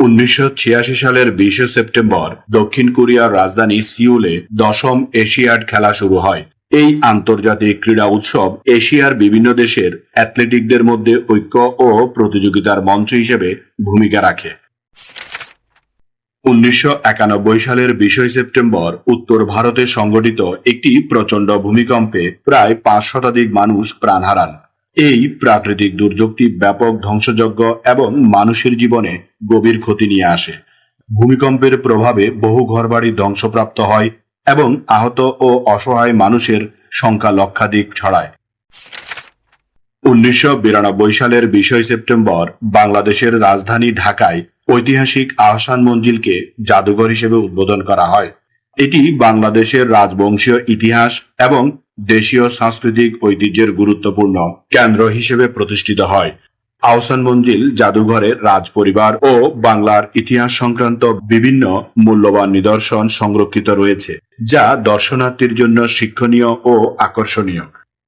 উনিশশো ছিয়াশি সালের বিশে সেপ্টেম্বর দক্ষিণ কোরিয়ার রাজধানী সিউলে দশম এশিয়াড খেলা শুরু হয়। এই আন্তর্জাতিক ক্রীড়া উৎসব এশিয়ার বিভিন্ন দেশের অ্যাথলেটিকদের মধ্যে ঐক্য ও প্রতিযোগিতার মঞ্চ হিসেবে ভূমিকা রাখে। উনিশশো একানব্বই সালের বিশই সেপ্টেম্বর উত্তর ভারতে সংঘটিত একটি প্রচণ্ড ভূমিকম্পে প্রায় পাঁচ শতাধিক মানুষ প্রাণ হারান। এই প্রাকৃতিক দুর্যোগটি ব্যাপক ধ্বংসযজ্ঞ এবং মানুষের জীবনে গভীর ক্ষতি নিয়ে আসে। ভূমিকম্পের প্রভাবে বহু ঘরবাড়ি ধ্বংসপ্রাপ্ত হয় এবং আহত ও অসহায় মানুষের সংখ্যা লক্ষাধিক ছড়ায়। উনিশশো বিরানব্বই সালের বিশই সেপ্টেম্বর বাংলাদেশের রাজধানী ঢাকায় ঐতিহাসিক আহসান মঞ্জিলকে জাদুঘর হিসেবে উদ্বোধন করা হয়। এটি বাংলাদেশের রাজবংশীয় ইতিহাস এবং দেশীয় সাংস্কৃতিক ঐতিহ্যের গুরুত্বপূর্ণ কেন্দ্র হিসেবে প্রতিষ্ঠিত হয়। আহসান মঞ্জিল জাদুঘরের রাজ পরিবার ও বাংলার ইতিহাস সংক্রান্ত বিভিন্ন মূল্যবান নিদর্শন সংরক্ষিত রয়েছে, যা দর্শনার্থীর জন্য শিক্ষণীয় ও আকর্ষণীয়।